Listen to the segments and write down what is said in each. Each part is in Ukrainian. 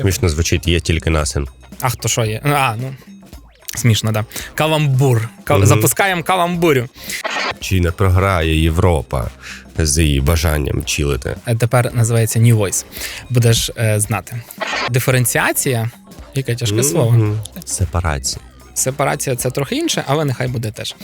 Смішно звучить, є тільки насин. А хто що є? А, ну. Смішно, да. Каламбур. Кал... Мгм. Запускаємо каламбурю. Чи не програє Європа з її бажанням чилити? Е, Тепер називається New Voice. Будеш е, знати. Диференціація, яке тяжке слово. Сепарація. Сепарація це трохи інше, але нехай буде теж.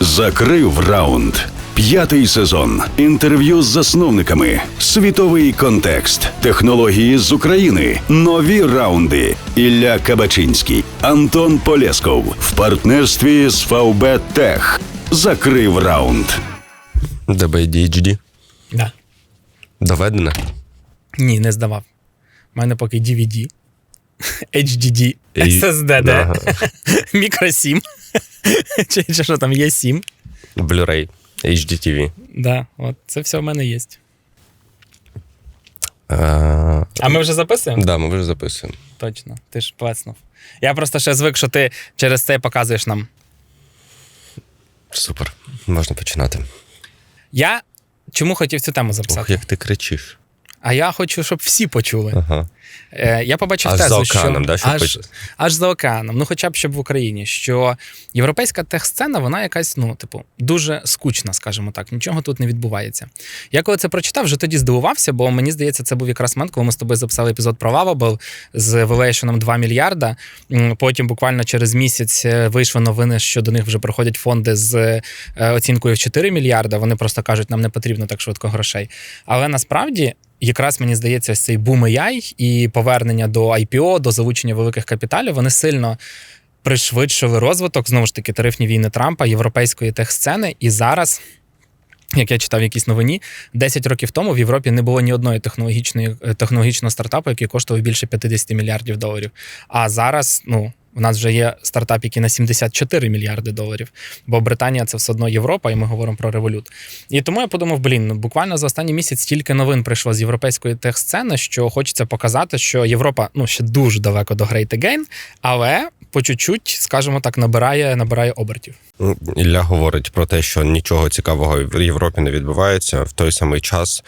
Закрив раунд. П'ятий сезон. Інтерв'ю з засновниками. Світовий контекст. Технології з України. Нові раунди. Ілля Кабачинський. Антон Полєсков. В партнерстві з ВБ Тех. Закрив раунд. DBDHD. Да. Доведено. Ні, не здавав. У мене поки DVD, HDD, SSD, да. Ага. мікро 7. чи, що там є 7. Blu-ray, HDTV. Да, от це все в мене є. А, А ми вже записуємо? да, ми вже записуємо. Точно, ти ж плеснув. Я просто ще звик, що ти через це показуєш нам. Супер. Можна починати. Я чому хотів цю тему Ох, записати? як ти кричиш. А я хочу, щоб всі почули. Ага. Е, я побачив Аж за океаном, що да, щоб аж, аж за океаном, ну хоча б щоб в Україні, що європейська техсцена, вона якась, ну, типу, дуже скучна, скажімо так, нічого тут не відбувається. Я коли це прочитав, вже тоді здивувався, бо мені здається, це був якраз момент, коли ми з тобою записали епізод про Вавабл з валейшеном 2 мільярда. Потім буквально через місяць е, вийшли новини, що до них вже приходять фонди з е, оцінкою в 4 мільярда. Вони просто кажуть, нам не потрібно так швидко грошей. Але насправді. Якраз мені здається, ось цей бум AI і повернення до IPO, до залучення великих капіталів, вони сильно пришвидшили розвиток знову ж таки тарифні війни Трампа, європейської техсцени. І зараз, як я читав в якійсь новині, 10 років тому в Європі не було ні одної технологічної е, технологічного стартапу, який коштував більше 50 мільярдів доларів. А зараз, ну. У нас вже є стартап, який на 74 мільярди доларів, бо Британія це все одно Європа, і ми говоримо про револют. І тому я подумав: блін, ну буквально за останній місяць стільки новин прийшло з європейської техсцени, що хочеться показати, що Європа ну ще дуже далеко до Great Again, але по чуть-чуть, скажімо так, набирає, набирає обертів. Ну, Ілля говорить про те, що нічого цікавого в Європі не відбувається. В той самий час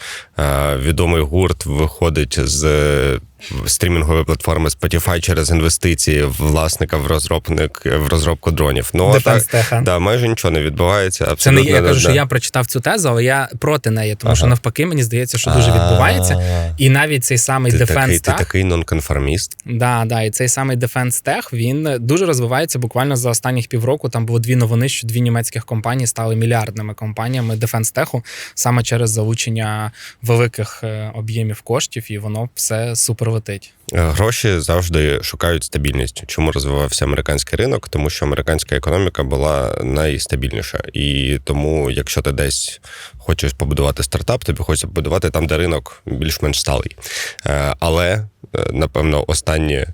відомий гурт виходить з е, стрімінгової платформи Spotify через інвестиції власника в розробник в розробку дронів. Ну так, да, майже нічого не відбувається. Це Абсолютно не я кажу, що я прочитав цю тезу, але я проти неї, тому що навпаки, мені здається, що дуже відбувається. І навіть цей самий Ти Defense ти такий нонконформіст. Да, да, і цей самий Defense Tech, він дуже розвивається буквально за останніх півроку. Там було дві новини, що дві німецьких компанії стали мільярдними компаніями Defense Tech саме через залучення великих е, об'ємів коштів, і воно все супер Гроші завжди шукають стабільність. Чому розвивався американський ринок? Тому що американська економіка була найстабільніша. І тому, якщо ти десь хочеш побудувати стартап, тобі хочеться побудувати там, де ринок більш-менш сталий. Е, Але напевно останні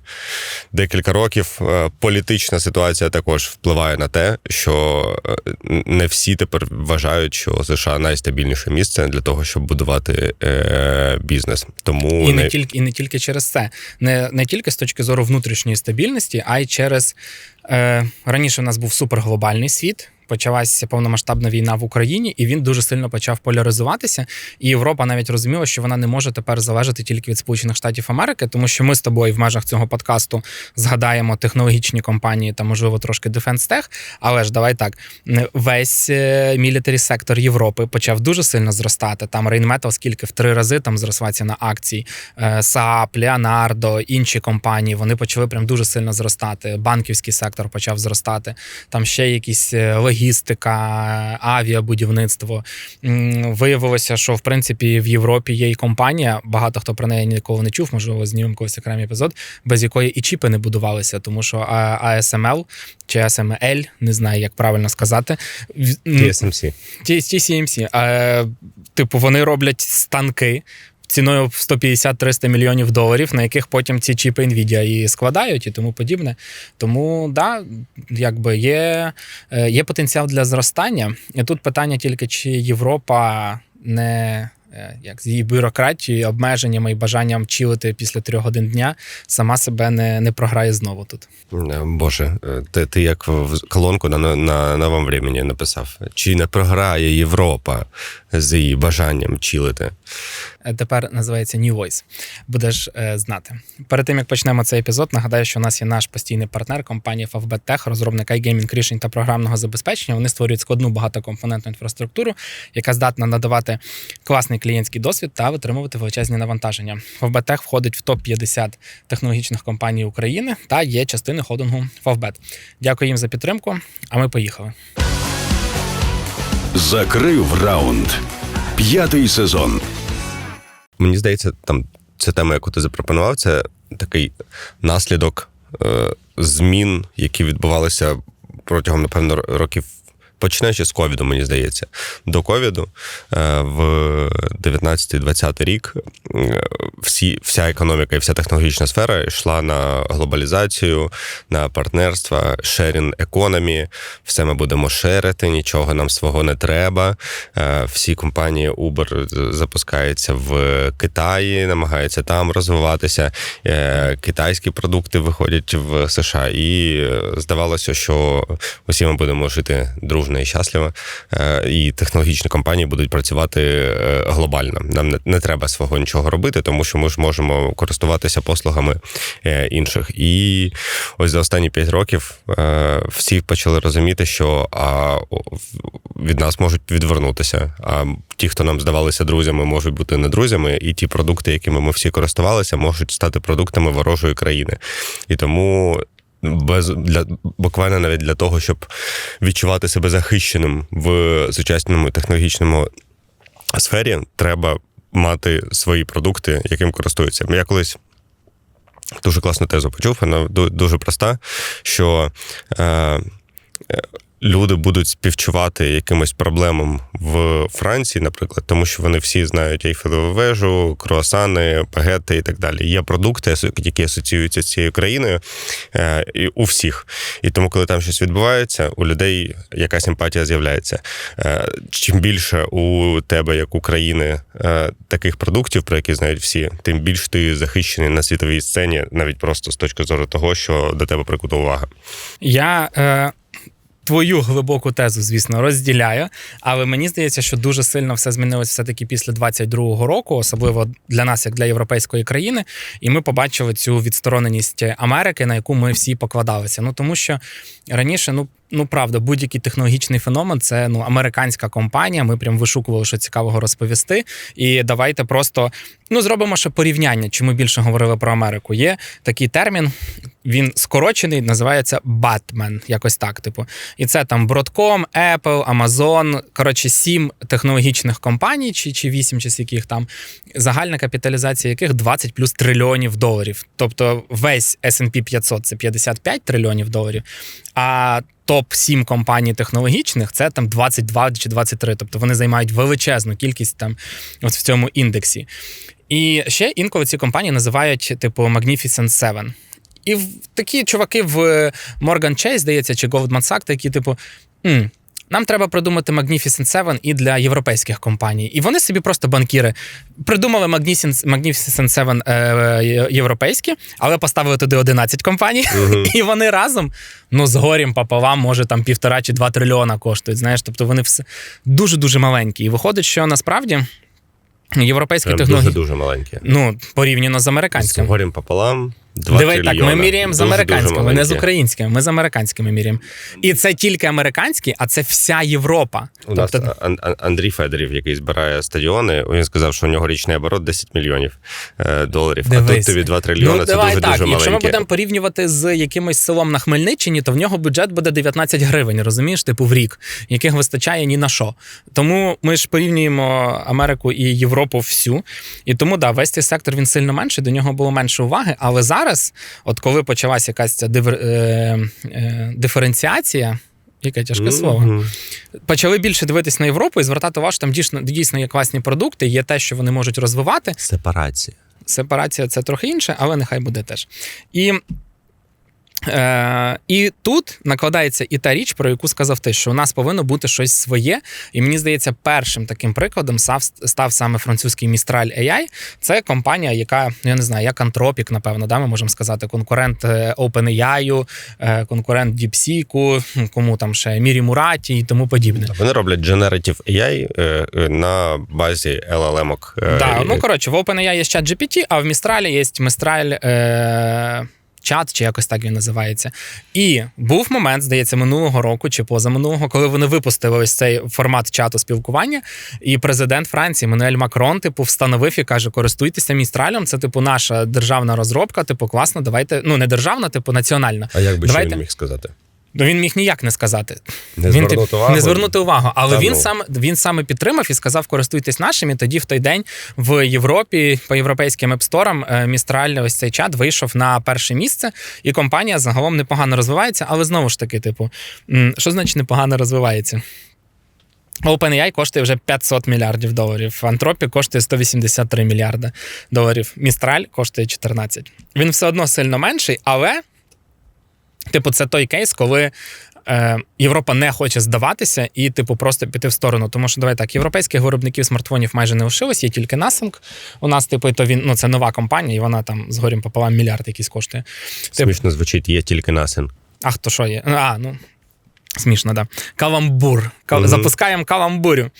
декілька років е, політична ситуація також впливає на те, що е, не всі тепер вважають, що США найстабільніше місце для того, щоб будувати е, бізнес. Тому І не не- тільки і не тільки через це, не, не тільки з точки зору внутрішньої стабільності, а й через е, раніше у нас був суперглобальний світ. Почалася повномасштабна війна в Україні, і він дуже сильно почав поляризуватися. І Європа навіть розуміла, що вона не може тепер залежати тільки від Сполучених Штатів Америки, тому що ми з тобою в межах цього подкасту згадаємо технологічні компанії та, можливо, трошки Defense Tech. Але ж давай так: весь мілітарі сектор Європи почав дуже сильно зростати. Там Rheinmetall скільки в три рази там зросла ціна акцій. Е, Saab, Leonardo, інші компанії вони почали прям дуже сильно зростати. Банківський сектор почав зростати. Там ще якісь е, логістика, авіабудівництво. Виявилося, що в принципі в Європі є і компанія. Багато хто про неї ніколи не чув. Можливо, знімемо колись окремий епізод, без якої і чіпи не будувалися, тому що ASML чи ASML, не знаю, як правильно сказати. TSMC. TSMC. Е, типу, вони роблять станки. Ціною в 150-300 мільйонів доларів, на яких потім ці чіпи Nvidia і складають і тому подібне. Тому да, якби є, е, є потенціал для зростання. І тут питання тільки, чи Європа не е, як з її бюрократією, обмеженнями і бажанням чилити після трьох годин дня, сама себе не, не програє знову тут. Е, Боже, ти, ти як в колонку на, на новому времені написав: чи не програє Європа з її бажанням чилити? Е, Тепер називається New Voice. Будеш е, знати. Перед тим як почнемо цей епізод, нагадаю, що у нас є наш постійний партнер компанія FFB Tech, розробник iGaming рішень та програмного забезпечення. Вони створюють складну багатокомпонентну інфраструктуру, яка здатна надавати класний клієнтський досвід та витримувати величезні навантаження. FFB Tech входить в топ 50 технологічних компаній України та є частиною холдингу FFBet. Дякую їм за підтримку. А ми поїхали. Закрив раунд. П'ятий сезон. Мені здається, там ця тема, яку ти запропонував, це такий наслідок е, змін, які відбувалися протягом, напевно, років. Починаючи з ковіду, мені здається, до ковіду е, в 19-20 рік е, всі, вся економіка і вся технологічна сфера йшла на глобалізацію, на партнерства, sharing економі. Все ми будемо шерити, нічого нам свого не треба. Е, Всі компанії Uber запускаються в Китаї, намагаються там розвиватися. Китайські продукти виходять в США, і здавалося, що усі ми будемо жити дружно і щасливо, е, і технологічні компанії будуть працювати е, глобально. Нам не, треба свого нічого робити, тому що ми ж можемо користуватися послугами е, інших. І ось за останні п'ять років всі почали розуміти, що від нас можуть відвернутися. А ті, хто нам здавалися друзями, можуть бути не друзями, і ті продукти, якими ми всі користувалися, можуть стати продуктами ворожої країни. І тому. Без для буквально навіть для того, щоб відчувати себе захищеним в сучасному технологічному сфері, треба мати свої продукти, яким користуються. Я колись дуже класну тезу почув, вона дуже проста, що е, е, люди будуть співчувати якимось проблемам в Франції, наприклад, тому що вони всі знають Ейфелеву вежу, круасани, багети і так далі. Є продукти, які асоціюються з цією країною е, і у всіх. І тому, коли там щось відбувається, у людей якась емпатія з'являється. Е, Чим більше у тебе, як у країни, е, таких продуктів, про які знають всі, тим більш ти захищений на світовій сцені, навіть просто з точки зору того, що до тебе прикута увага. Я е, твою глибоку тезу, звісно, розділяю, але мені здається, що дуже сильно все змінилося все-таки після 22-го року, особливо для нас, як для європейської країни, і ми побачили цю відстороненість Америки, на яку ми всі покладалися. Ну тому що раніше, ну. Ну, правда, будь-який технологічний феномен це ну американська компанія. Ми прям вишукували, що цікавого розповісти. І давайте просто ну зробимо ще порівняння. Чи ми більше говорили про Америку? Є такий термін, він скорочений, називається Batman, якось так. Типу, і це там Broadcom, Apple, Amazon, коротше, сім технологічних компаній, чи, чи вісім, чи з яких там загальна капіталізація яких 20 плюс трильйонів доларів. Тобто весь S&P 500 – це 55 трильйонів доларів, а топ 7 компаній технологічних це там 22 чи 23. Тобто вони займають величезну кількість там ось в цьому індексі. І ще інколи ці компанії називають типу Magnificent Seven. І такі чуваки в Morgan Chase, здається, чи Goldman Sachs, такі, типу, «М, нам треба придумати Magnificent Seven і для європейських компаній. І вони собі просто банкіри придумали Magnificent, Magnificent Seven е, європейські, але поставили туди 11 компаній, і вони разом, ну, з горім пополам, може там півтора чи два трильйона коштують. Знаєш, тобто вони все дуже-дуже маленькі. І виходить, що насправді європейські Прям технології. дуже дуже маленькі. Ну, порівняно з З американським. горем пополам. Два Диви, так, ми міряємо з американськими, не з українськими. Ми з американськими міряємо. І це тільки американські, а це вся Європа. У нас тобто, Ан- Ан- Андрій Федорів, який збирає стадіони, він сказав, що у нього річний оборот 10 мільйонів е, доларів. А тут тобі 2 трильйони, ну, це давай дуже так. дуже Якщо ми будемо порівнювати з якимось селом на Хмельниччині, то в нього бюджет буде 19 гривень, розумієш, типу в рік, яких вистачає ні на що. Тому ми ж порівнюємо Америку і Європу всю. І тому да, весь цей сектор він сильно менший, до нього було менше уваги. Але зараз, от коли почалася якась ця дивер, е, е, диференціація. Яке тяжке слово. Мгм. Почали більше дивитись на Європу і звертати увагу, що там дійсно, дійсно є класні продукти, є те, що вони можуть розвивати. Сепарація. Сепарація це трохи інше, але нехай буде теж. І Е, і тут накладається і та річ, про яку сказав ти, що у нас повинно бути щось своє. І мені здається, першим таким прикладом став, став саме французький Mistral AI. Це компанія, яка ну, я не знаю, як Anthropic, напевно, да, ми можемо сказати, конкурент е, OpenAI, е, конкурент DeepSeek, кому там ще Мірі Мураті і тому подібне. Вони роблять Generative AI е, на базі LLM. Е, Да, ну коротше, в OpenAI є чат GPT, а в Mistral є Mistral е, чат, чи якось так він називається. І був момент, здається, минулого року чи позаминулого, коли вони випустили ось цей формат чату спілкування. І президент Франції Мануель Макрон, типу, встановив і каже: користуйтеся Містралем. Це типу наша державна розробка. Типу, класно, давайте. Ну не державна, типу національна. А як би що Давайте. він міг сказати? Ну він міг ніяк не сказати. Не він звернути тип- увагу? не звернути увагу. Але Та він ну. сам він саме підтримав і сказав: користуйтесь нашим. І тоді в той день в Європі по європейським епсторам е, Містраль, ось цей чат вийшов на перше місце, і компанія загалом непогано розвивається. Але знову ж таки, типу, що значить непогано розвивається? OpenAI коштує вже 500 мільярдів доларів. Anthropic коштує 183 мільярди доларів. Містраль коштує 14. Він все одно сильно менший, але, типу, це той кейс, коли е, Європа не хоче здаватися і, типу, просто піти в сторону. Тому що давай так, європейських виробників смартфонів майже не лишилось, є тільки Nasdaq. У нас, типу, то він ну це нова компанія, і вона там з горем пополам мільярд якийсь коштує. Типу, Смішно звучить, є тільки насин. а хто що є? А, ну. Смішно, да. Каламбур. Кал... Мгм. Запускаємо каламбурю.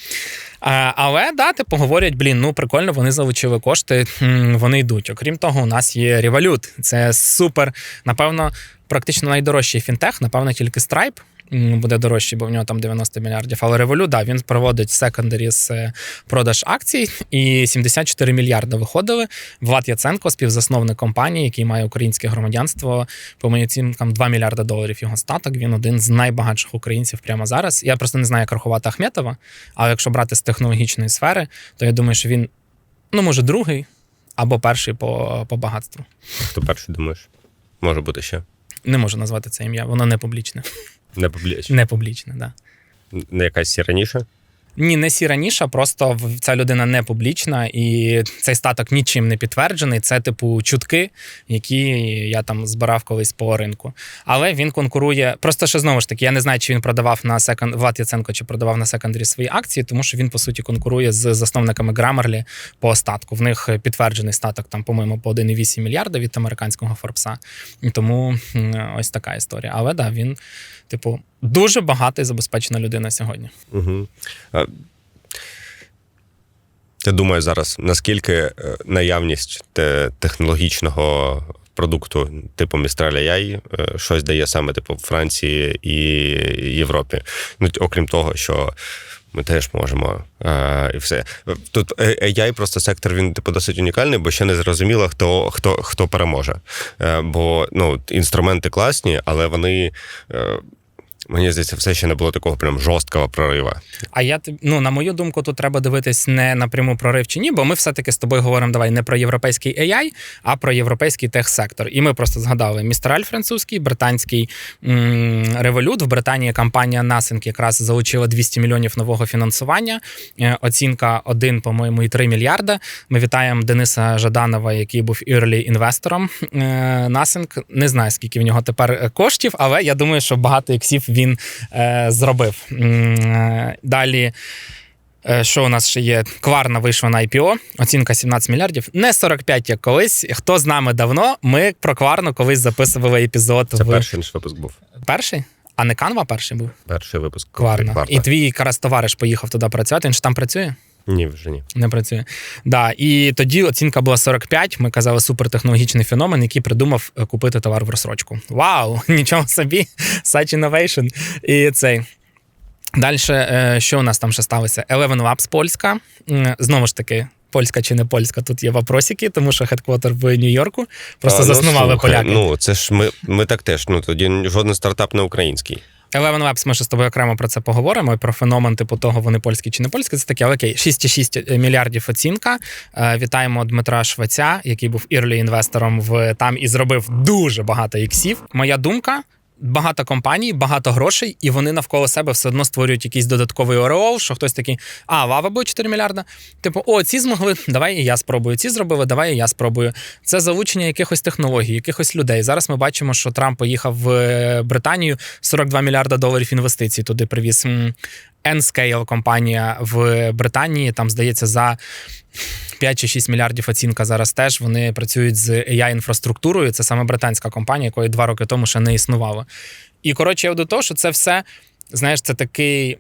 А, але да, типу говорять, блін, ну прикольно, вони залучили кошти, вони йдуть. Окрім того, у нас є Revolut. Це супер. Напевно, практично найдорожчий фінтех, напевно, тільки Stripe. Буде дорожчий, бо в нього там 90 мільярдів. Але Revolut, да, він проводить секондарі з е, продаж акцій, і 74 мільярди виходили. Влад Яценко, співзасновник компанії, який має українське громадянство, по моїм оцінкам 2 мільярди доларів його статок. Він один з найбагатших українців прямо зараз. Я просто не знаю, як рахувати Ахметова, але якщо брати з технологічної сфери, то я думаю, що він, ну, може, другий або перший по, по багатству. Хто перший думаєш? Може бути ще. Не можу назвати це ім'я, воно не публічне. Не публічне. Не публічне, да. Не якась раніше. Ні, не сіра ніша, просто ця людина не публічна, і цей статок нічим не підтверджений. Це типу чутки, які я там збирав колись по ринку. Але він конкурує. Просто що знову ж таки, я не знаю, чи він продавав на секонд Влад Яценко, чи продавав на секондарі свої акції, тому що він по суті конкурує з засновниками Grammarly по остатку. В них підтверджений статок там, по-моєму, по 1,8 мільярда від американського Форбса. Тому ось така історія. Але да, він, типу, дуже багатий забезпечена людина сьогодні. Угу. А, ти думаєш зараз, наскільки е, наявність те- технологічного продукту, типу Mistral AI, е, щось дає саме типу Франції і Європі? Ну, окрім того, що. Ми теж можемо е, і все. Тут AI просто сектор він типу досить унікальний, бо ще не зрозуміло, хто хто, хто переможе. Е, бо ну, інструменти класні, але вони. Мені здається, все ще не було такого прям жорсткого прорива. А я ну, на мою думку, тут треба дивитись не напряму прорив чи ні, бо ми все-таки з тобою говоримо давай не про європейський AI, а про європейський техсектор. І ми просто згадали Містраль французький, британський м, Revolut. В Британії компанія Nascent якраз залучила 200 мільйонів нового фінансування. Е, Оцінка 1, по-моєму, і 3 мільярда. Ми вітаємо Дениса Жаданова, який був early інвестором е, Не знаю, скільки в нього тепер е, коштів, але я думаю, що багато іксів він е, зробив. Е, Далі. е, Що у нас ще є? Кварна вийшла на IPO, оцінка 17 мільярдів. Не 45, як колись. Хто з нами давно? Ми про Кварну колись записували епізод Це в перший наш випуск був. перший? А не Канва перший був? Перший випуск. Кварна. Кварна. І твій якраз товариш поїхав туди працювати. Він ж там працює? Ні, вже ні. Не працює. Да. І тоді оцінка була 45. Ми казали супертехнологічний феномен, який придумав е, купити товар в розсрочку. Вау! Нічого собі! Such innovation. І цей. Далі, що у нас там ще сталося? Eleven Labs польська. Знову ж таки. Польська чи не польська, тут є вопросики, тому що хедквотер в Нью-Йорку. Просто А, ну, заснували слухай, поляки. Ну, це ж ми, ми так теж. Ну тоді жоден стартап не український. Eleven Labs, ми ще з тобою окремо про це поговоримо. І про феномен, типу того, вони польські чи не польські. Це таке, але окей, 6,6 мільярдів оцінка. Е, Вітаємо Дмитра Швеця, який був ірлі інвестором в там і зробив дуже багато іксів. Моя думка. Багато компаній, багато грошей, і вони навколо себе все одно створюють якийсь додатковий ореол, що хтось такий, а, лава буде 4 мільярда. Типу, о, ці змогли, давай і я спробую. Ці зробили, давай і я спробую. Це залучення якихось технологій, якихось людей. Зараз ми бачимо, що Трамп поїхав в е, Британію 42 мільярда доларів інвестицій туди привіз. N-Scale компанія в Британії, там, здається, за 5 чи 6 мільярдів оцінка зараз теж. Вони працюють з AI-інфраструктурою. Це саме британська компанія, якої два роки тому ще не існувало. І коротше, я до того, що це все, знаєш, це такий.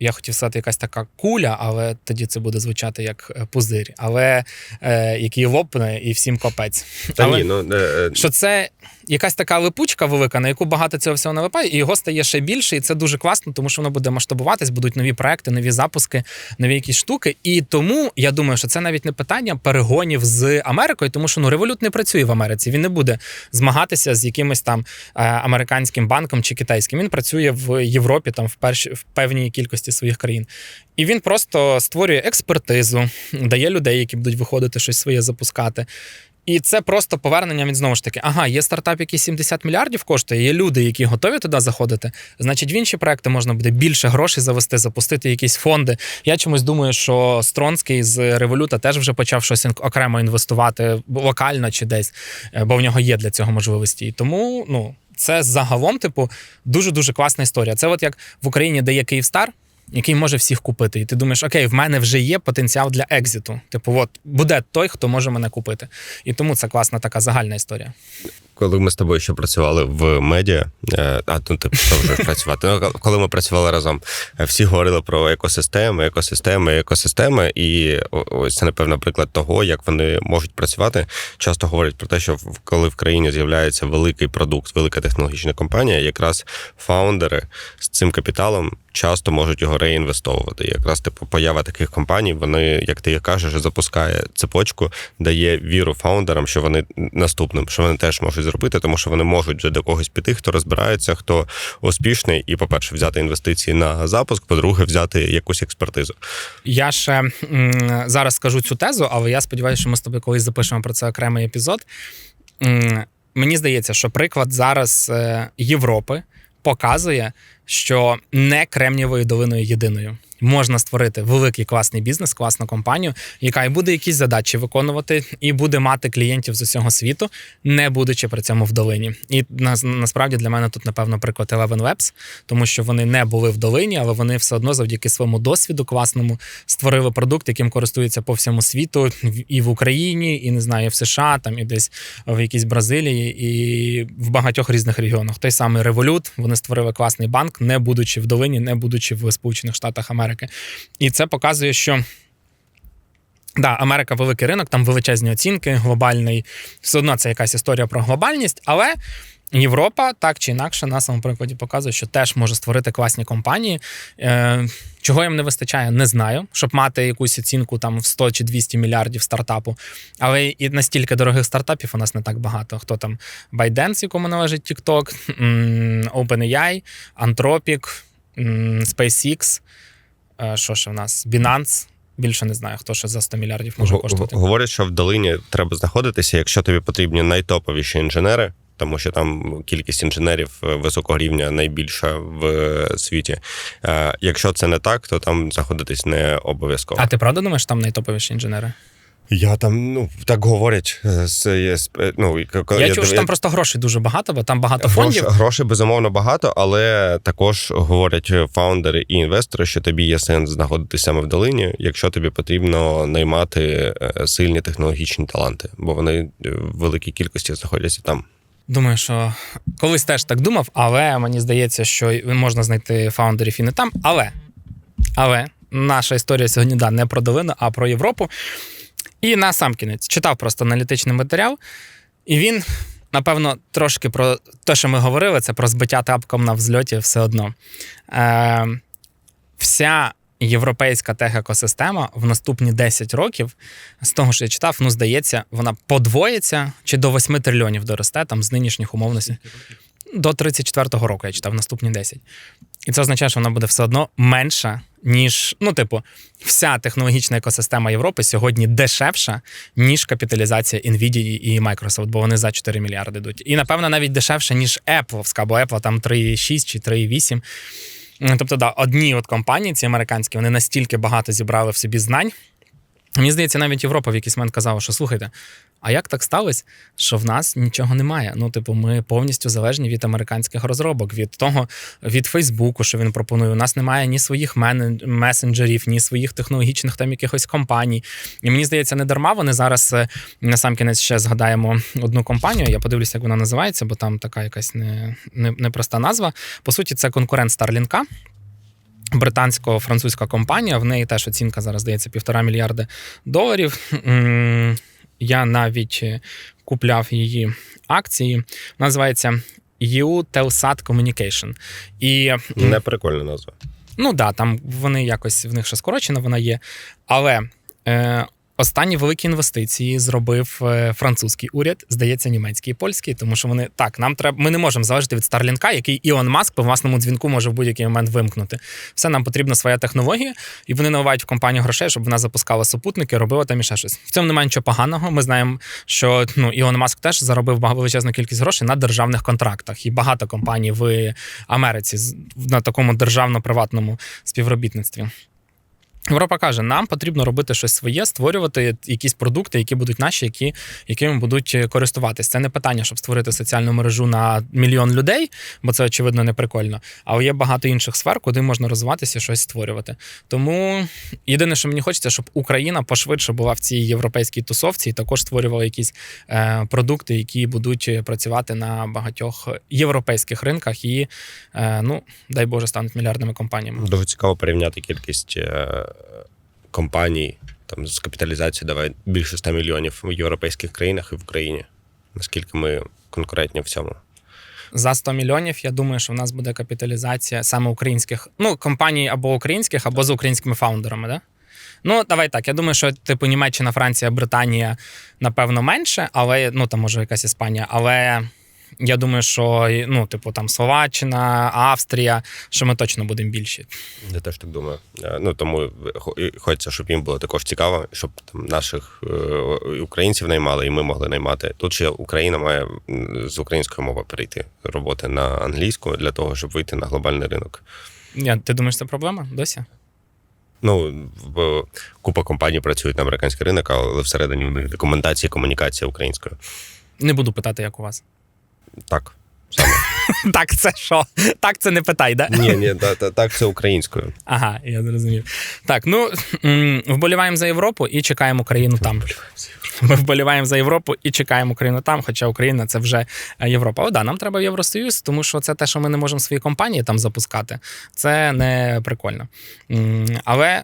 Я хотів сказати, якась така куля, але тоді це буде звучати як пузирь, пузир, але е, який лопне і всім копець. Та але, ні, ну е, що це якась така липучка велика, на яку багато цього всього налипає, і його стає ще більше, і це дуже класно, тому що воно буде масштабуватись, будуть нові проекти, нові запуски, нові якісь штуки. І тому я думаю, що це навіть не питання перегонів з Америкою, тому що ну револют не працює в Америці. Він не буде змагатися з якимось там е, американським банком чи китайським. Він працює в Європі, там в перші в певній кількості своїх країн. І він просто створює експертизу, дає людей, які будуть виходити щось своє запускати. І це просто повернення від знову ж таки. Ага, є стартап, який 70 мільярдів коштує, є люди, які готові туди заходити. Значить, в інші проекти можна буде більше грошей завести, запустити якісь фонди. Я чомусь думаю, що Стронський з революта теж вже почав щось окремо інвестувати локально чи десь, е, бо в нього є для цього можливості. І тому ну. Це загалом, типу, дуже дуже класна історія. Це от як в Україні де є Київстар, який може всіх купити. І ти думаєш, окей, в мене вже є потенціал для екзиту. Типу, от буде той, хто може мене купити. І тому це класна така загальна історія. Коли ми з тобою ще працювали в медіа, е, а ну ти продовжуєш працювати. Ну, коли ми працювали разом, е, всі говорили про екосистеми, екосистеми, екосистеми, і ось це напевно приклад того, як вони можуть працювати. Часто говорять про те, що коли в країні з'являється великий продукт, велика технологічна компанія, якраз фаундери з цим капіталом часто можуть його реінвестовувати. Якраз типу поява таких компаній, вони, як ти кажеш, запускає цепочку, дає віру фаундерам, що вони наступним, що вони теж можуть зробити, тому що вони можуть вже до когось піти, хто розбирається, хто успішний, і, по-перше, взяти інвестиції на запуск, по-друге, взяти якусь експертизу. Я ще зараз скажу цю тезу, але я сподіваюся, що ми з тобою колись запишемо про це окремий епізод. Мені здається, що приклад зараз е, Європи показує, що не Кремнієвою долиною єдиною. Можна створити великий класний бізнес, класну компанію, яка і буде якісь задачі виконувати, і буде мати клієнтів з усього світу, не будучи при цьому в долині. І на, насправді для мене тут, напевно, приклад Eleven Labs, тому що вони не були в долині, але вони все одно завдяки своєму досвіду класному створили продукт, яким користуються по всьому світу, і в Україні, і не знаю, в США, там і десь в якійсь Бразилії, і в багатьох різних регіонах. Той самий Revolut, вони створили класний банк, не будучи в долині, не будучи в Сполучених Штатах Америки. І це показує, що. Да, Америка великий ринок, там величезні оцінки, глобальний. Все одно це якась історія про глобальність, але Європа так чи інакше на самому прикладі показує, що теж може створити класні компанії. Е, чого їм не вистачає, не знаю, щоб мати якусь оцінку там в 100 чи 200 мільярдів стартапу. Але і настільки дорогих стартапів у нас не так багато. Хто там ByteDance, якому належить TikTok, OpenAI, Anthropic, SpaceX. Е, Що ще в нас? Binance. Більше не знаю, хто ще за 100 мільярдів може коштувати. Говорять, що в долині треба знаходитися, якщо тобі потрібні найтоповіші інженери. Тому що там кількість інженерів е, високого рівня найбільша в е, світі. Е, Якщо це не так, то там знаходитись не обов'язково. А ти правда думаєш, там найтоповіші інженери? Я там, ну так говорять. з- є ну, коли Я чув, що там просто грошей дуже багато, бо там багато Грош, фондів. грошей безумовно багато, але також говорять фаундери і інвестори, що тобі є сенс знаходитися саме в долині, якщо тобі потрібно наймати сильні технологічні таланти, бо вони в великій кількості знаходяться там. Думаю, що колись теж так думав, але мені здається, що можна знайти фаундерів і не там. Але, але наша історія сьогодні да, не про долину, а про Європу. І на сам кінець читав просто аналітичний матеріал, і він, напевно, трошки про те, що ми говорили, це про збиття тапком на взльоті все одно. Е, вся європейська тех-екосистема в наступні 10 років, з того, що я читав, ну, здається, вона подвоїться чи до 8 трильйонів доросте там з нинішніх умовностей. До 34-го року я читав наступні 10. І це означає, що вона буде все одно менша, ніж, ну, типу, вся технологічна екосистема Європи сьогодні дешевша, ніж капіталізація Nvidia і Microsoft, бо вони за 4 мільярди йдуть. І, напевно, навіть дешевша, ніж Apple, бо Apple там 3,6 чи 3,8. Тобто, да, одні от компанії, ці американські, вони настільки багато зібрали в собі знань. Мені здається, навіть Європа в якийсь момент казала, що слухайте, а як так сталося, що в нас нічого немає? Ну, типу, ми повністю залежні від американських розробок, від того, від Фейсбуку, що він пропонує. У нас немає ні своїх месенджерів, ні своїх технологічних там якихось компаній. І мені здається, не дарма вони зараз е, на сам кінець ще згадаємо одну компанію. Я подивлюся, як вона називається, бо там така якась не, не, непроста назва. По суті, це конкурент Starlink. Британсько-французька компанія, в неї теж оцінка зараз здається півтора мільярди доларів. Я навіть е, купляв її акції. Називається EU Telsat Communication. І Не прикольна назва. Ну да, там вони якось в них ще скорочена вона є. Але е, останні великі інвестиції зробив е, французький уряд, здається, німецький і польський, тому що вони так, нам треба. Ми не можемо залежати від Старлінка, який Ілон Маск по власному дзвінку може в будь-який момент вимкнути. Все нам потрібна своя технологія, і вони наливають в компанію грошей, щоб вона запускала супутники, робила там і ще щось. В цьому немає нічого поганого. Ми знаємо, що ну Ілон Маск теж заробив величезну кількість грошей на державних контрактах, і багато компаній в Америці на такому державно-приватному співробітництві. Європа каже, нам потрібно робити щось своє, створювати якісь продукти, які будуть наші, які, якими будуть користуватись. Це не питання, щоб створити соціальну мережу на мільйон людей, бо це очевидно не прикольно. Але є багато інших сфер, куди можна розвиватися, щось створювати. Тому єдине, що мені хочеться, щоб Україна пошвидше була в цій європейській тусовці і також створювала якісь е, продукти, які будуть працювати на багатьох європейських ринках і, е, ну дай Боже, стануть мільярдними компаніями. Дуже цікаво порівняти кількість е, компаній там з капіталізацією давай більше 100 мільйонів в європейських країнах і в Україні. Наскільки ми конкурентні в цьому? За 100 мільйонів, я думаю, що в нас буде капіталізація саме українських, ну, компаній або українських, або з українськими фаундерами, да? Ну, давай так. Я думаю, що типу Німеччина, Франція, Британія, напевно, менше, але ну там може якась Іспанія. Але я думаю, що ну, типу, там Словаччина, Австрія, що ми точно будемо більші. Я теж так думаю. Е, Ну тому хочеться, щоб їм було також цікаво, щоб там наших е, українців наймали, і ми могли наймати. Тут ще Україна має з української мови перейти роботи на англійську для того, щоб вийти на глобальний ринок. Я, ти думаєш, це проблема досі? Ну, купа компаній працюють на американський ринок, але всередині в них документація комунікація українською. Не буду питати, як у вас. Так. Саме. Так, це що? Так, це не питай, да? Ні, ні, та, та, так це українською. Ага, я зрозумів. Так, ну вболіваємо за Європу і чекаємо Україну там. Ми вболіваємо за Європу і чекаємо Україну там, хоча Україна це вже е, Європа. О, да, нам треба в Євросоюз, тому що це те, що ми не можемо свої компанії там запускати. Це не прикольно. Але.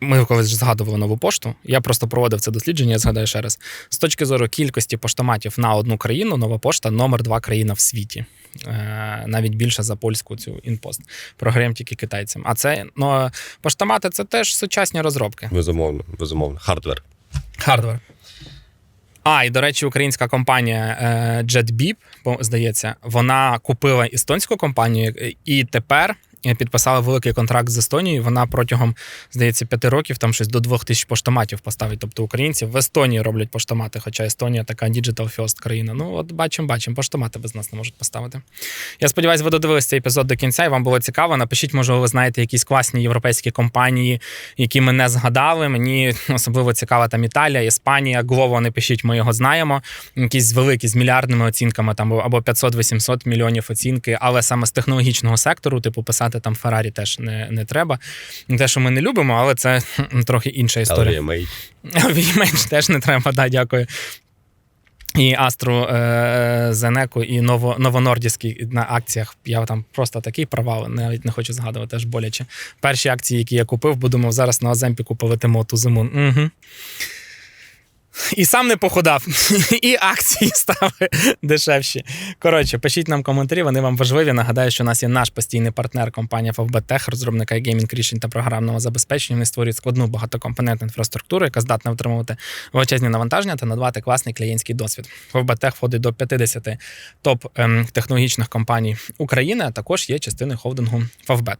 Ми колись згадували нову пошту. Я просто проводив це дослідження, я згадаю ще раз. З точки зору кількості поштоматів на одну країну, нова пошта номер два країна в світі. Е, навіть більше за польську цю інпост. Програємо тільки китайцям. А це ну, поштомати це теж сучасні розробки. Безумовно, безумовно. Хардвер. Хардвер. А, і до речі, українська компанія е, JetBeep, здається, вона купила естонську компанію і тепер підписала великий контракт з Естонією. Вона протягом, здається, п'яти років там щось до двох тисяч поштоматів поставить. Тобто українці в Естонії роблять поштомати, хоча Естонія така digital first країна. Ну, от бачимо, бачимо, поштомати без нас не можуть поставити. Я сподіваюся, ви додивилися цей епізод до кінця і вам було цікаво. Напишіть, може, ви знаєте якісь класні європейські компанії, які ми не згадали. Мені особливо цікава там Італія, Іспанія, Глово, не пишіть, ми його знаємо. Якісь великі з мільярдними оцінками, там або 500-800 мільйонів оцінки, але саме з технологічного сектору, типу, писати там Феррарі теж не, не треба. Не те, що ми не любимо, але це трохи інша історія. LVMH. VMH теж не треба, да, дякую. І Астру е, Зенеку, і Ново, Новонордівський на акціях. Я там просто такий провал, навіть не хочу згадувати, аж боляче. Перші акції, які я купив, бо думав, зараз на Оземпі купили ту зиму. Угу. І сам не похудав, і акції стали дешевші. Коротше, пишіть нам коментарі, вони вам важливі. Нагадаю, що у нас є наш постійний партнер компанія FFBTech, розробника геймінг рішень та програмного забезпечення. Вони створюють складну багатокомпонентну інфраструктуру, яка здатна втримувати величезні навантаження та надавати класний клієнтський досвід. FFBTech входить до 50 топ ем, компаній України, а також є частиною холдингу FFBet.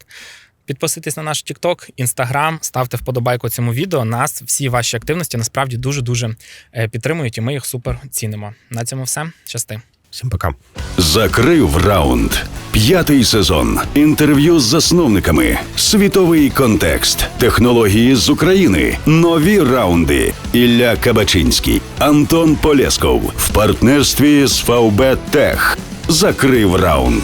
Підписуйтесь на наш TikTok, Instagram, ставте вподобайку цьому відео. Нас всі ваші активності насправді дуже дуже підтримують, і ми їх супер цінимо. На цьому все. Щасти. Всім пока. Закрив раунд. П'ятий сезон. Інтерв'ю з засновниками. Світовий контекст. Технології з України. Нові раунди. Ілля Кабачинський. Антон Полєсков. В партнерстві з ВБ Тех. Закрив раунд.